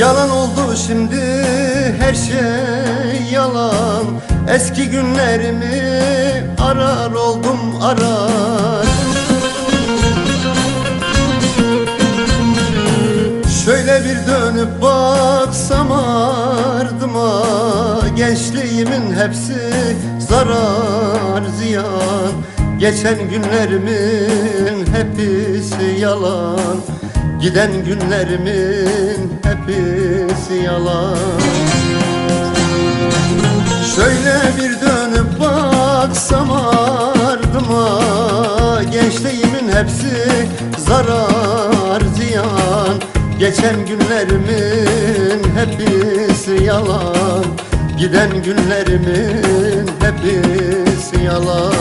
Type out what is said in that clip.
Yalan oldu şimdi her şey yalan. Eski günlerimi arar oldum arar. Şöyle bir dönüp baksam ardıma Gençliğimin hepsi zarar ziyan. Geçen günlerimin hepsi yalan Giden günlerimin hepsi yalan. Şöyle bir dönüp baksam ardıma Gençliğimin hepsi zarar ziyan. Geçen günlerimin hepsi yalan Giden günlerimin hepsi yalan